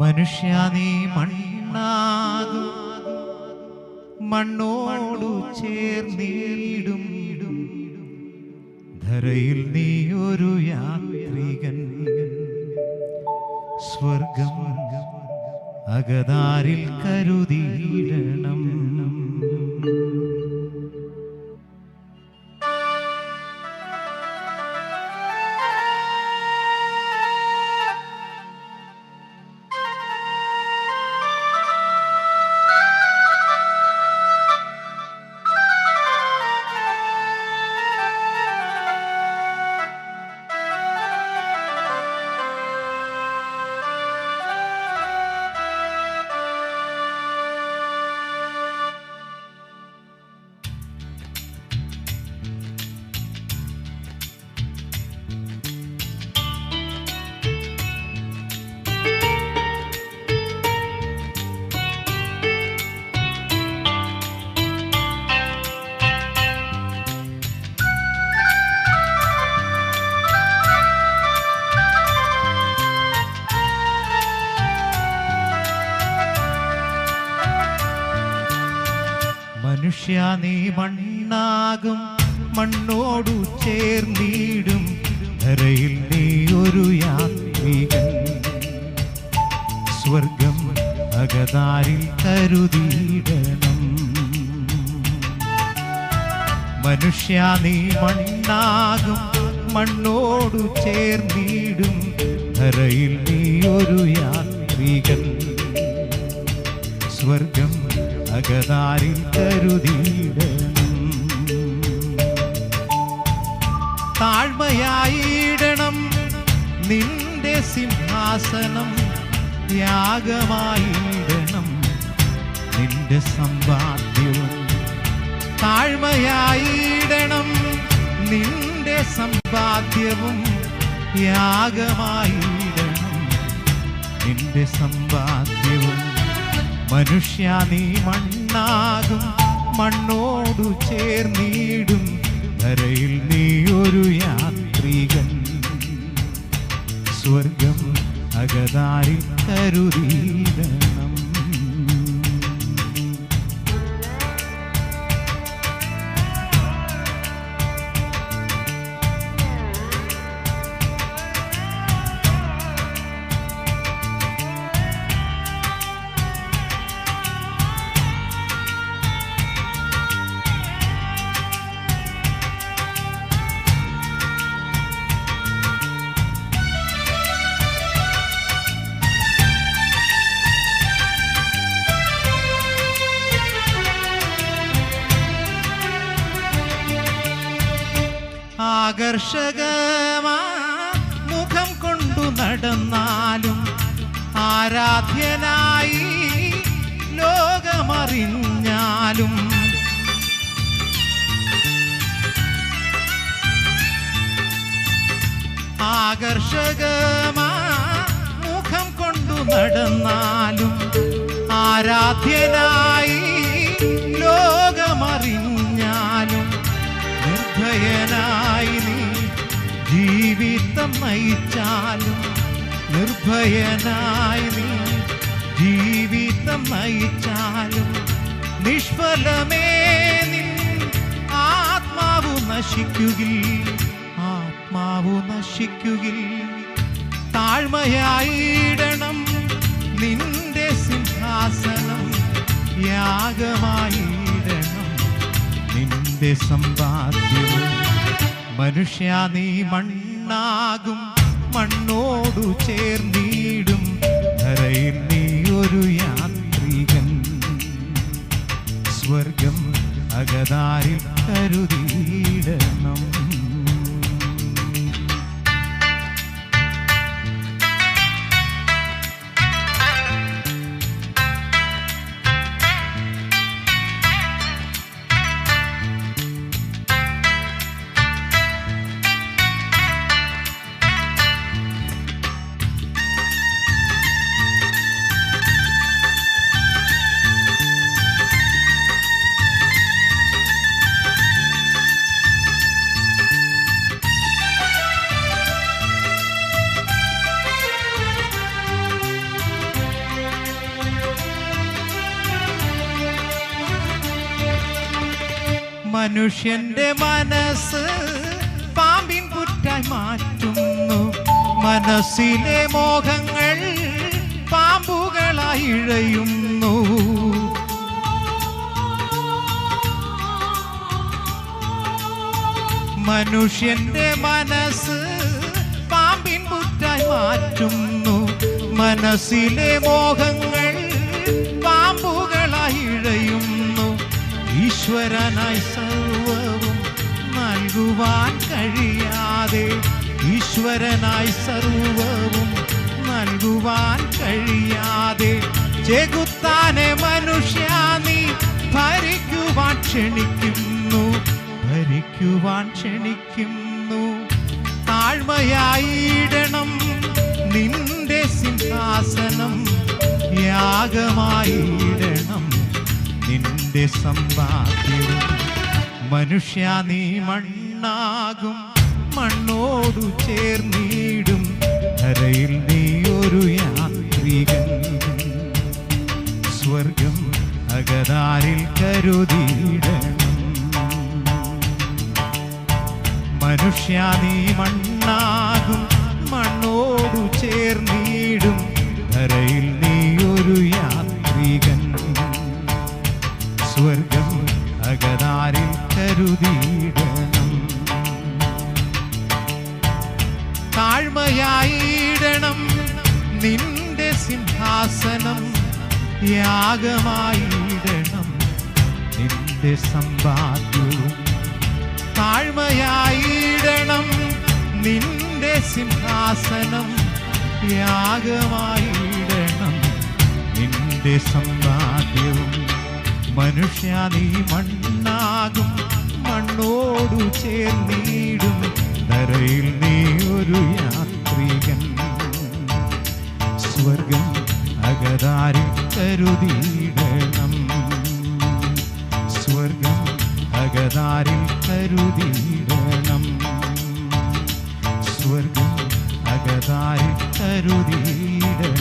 മനുഷ്യ നീ മണ്ണാകും. മണ്ണോടു ചേർന്നിടും. ധരയിൽ നീ ഒരു യാത്രികൻ. സ്വർഗം അകതാരിൽ കരുതിയിടണം. നീ മണ്ണാകും മണ്ണോടു ചേർന്നിടും. ധരയിൽ നീ ഒരു യാത്രികൻ. സ്വർഗം അകതാരിൽ കരുതിയിടണം. മനുഷ്യ നീ മണ്ണാകും മണ്ണോടു ചേർന്നിടും. ധരയിൽ നീ ഒരു യാത്രികൻ. സ്വർഗം അകതാരിൽ കരുതിയിടണം. താഴ്മയായിടണം. നിന്റെ സിംഹാസനം ത്യാഗമായിടണം നിന്റെ സമ്പാദ്യവും താഴ്മയായിടണം. നിന്റെ സമ്പാദ്യവും യാഗമായിടണം. നിന്റെ സമ്പാദ്യവും മനുഷ്യ നീ മണ്ണാകും മണ്ണോടു ചേർന്നിടും. കരയിൽ നീ ഒരു യാത്രികൻ സ്വർഗം അകതാരിൽ കരുതിയിടണം ആകർഷകമാ മുഖം കൊണ്ടു നടന്നാലും ആരാധ്യനായി ലോകമറിഞ്ഞാലും. ആകർഷകമാ മുഖം കൊണ്ടു നടന്നാലും ആരാധ്യനായി നിർഭയനായി നീ ജീവിതം നയിച്ചാലും നിർഭയനായി നീ ജീവിതം നയിച്ചാലും നിഷ്ഫലമേ ആത്മാവ് നശിക്കുകിൽ ആത്മാവ് നശിക്കുകിൽ. താഴ്മയായിടണം നിന്റെ സിംഹാസനം യാഗമായിടണം നിന്റെ സമ്പാദ്യവും മനുഷ്യ നീ മണ്ണാകും. മണ്ണോടു ചേർന്നിടും. ധരയിൽ നീ ഒരു യാത്രികൻ സ്വർഗം അകതാരിൽ കരുതിയിടണം മനുഷ്യന്റെ മനസ്സ് പാമ്പിൻ പുറ്റായി മാറ്റുന്നു. മനസ്സിലെ മോഹങ്ങൾ പാമ്പുകളായി ഇഴയുന്നു. മനുഷ്യന്റെ മനസ്സ് പാമ്പിൻ പുറ്റായി മാറ്റുന്നു. മനസ്സിലെ മോഹങ്ങൾ ഈശ്വരനായി സർവവും നൽകുവാൻ കഴിയാതെ ഈശ്വരനായി സർവവും നൽകുവാൻ കഴിയാതെ ചെകുത്താനെ മനുഷ്യ നീ ഭരിക്കുവാൻ ക്ഷണിക്കുന്നു ഭരിക്കുവാൻ ക്ഷണിക്കുന്നു. താഴ്മയായിടണം സമ്പാദ്യവും മനുഷ്യ നീ മണ്ണാകും മണ്ണോടു ചേർന്നിടും നിന്റെ സിംഹാസനം യാഗമായിടണം. നിന്റെ സമ്പാദ്യവും താഴ്മയായിടണം. നിന്റെ സിംഹാസനം യാഗമായിടണം. നിന്റെ സമ്പാദ്യവും മനുഷ്യ നീ മണ്ണാകും. മണ്ണോടു ചേർന്നിടും. ധരയിൽ നീ സ്വർഗം അകതായി കരുതിയിടണം